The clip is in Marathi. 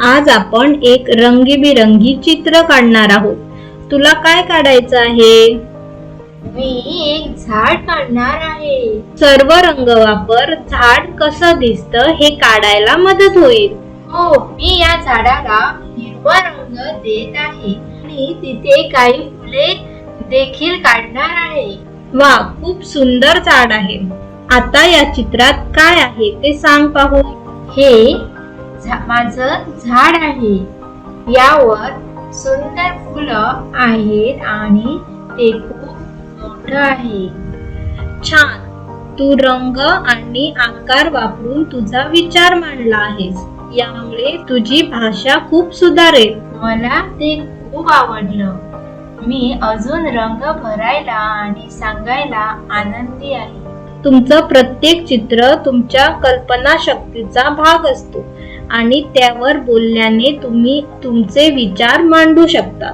आज आपण एक रंगीबिरंगी चित्र काढणार आहोत. तुला काय काढायचं आहे? मी एक झाड काढणार आहे. सर्व रंग वापर झाड कसं दिसतं हे काढायला मदत होईल. हो मी या झाडाला हिरवा रंग देत आहे. आणि तिथे काही फुले देखील काढणार आहे. वा खूप सुंदर झाड आहे. आता या चित्रात काय आहे ते सांग पाहू. हे माझं झाड आहे. यावर सुंदर फुलं आहेत आणि ते खूप मोठ आहे. छान. तू रंग आणि आकार वापरून तुझा विचार मांडला आहेस. यामुळे तुझी भाषा खूप सुधारेल. मला ते खूप आवडलं. मी अजून रंग भरायला आणि सांगायला आनंदी आहे. तुमचं प्रत्येक चित्र तुमच्या कल्पना शक्तीचा भाग असतो. आणि त्यावर बोलल्याने तुम्ही तुमचे विचार मांडू शकता.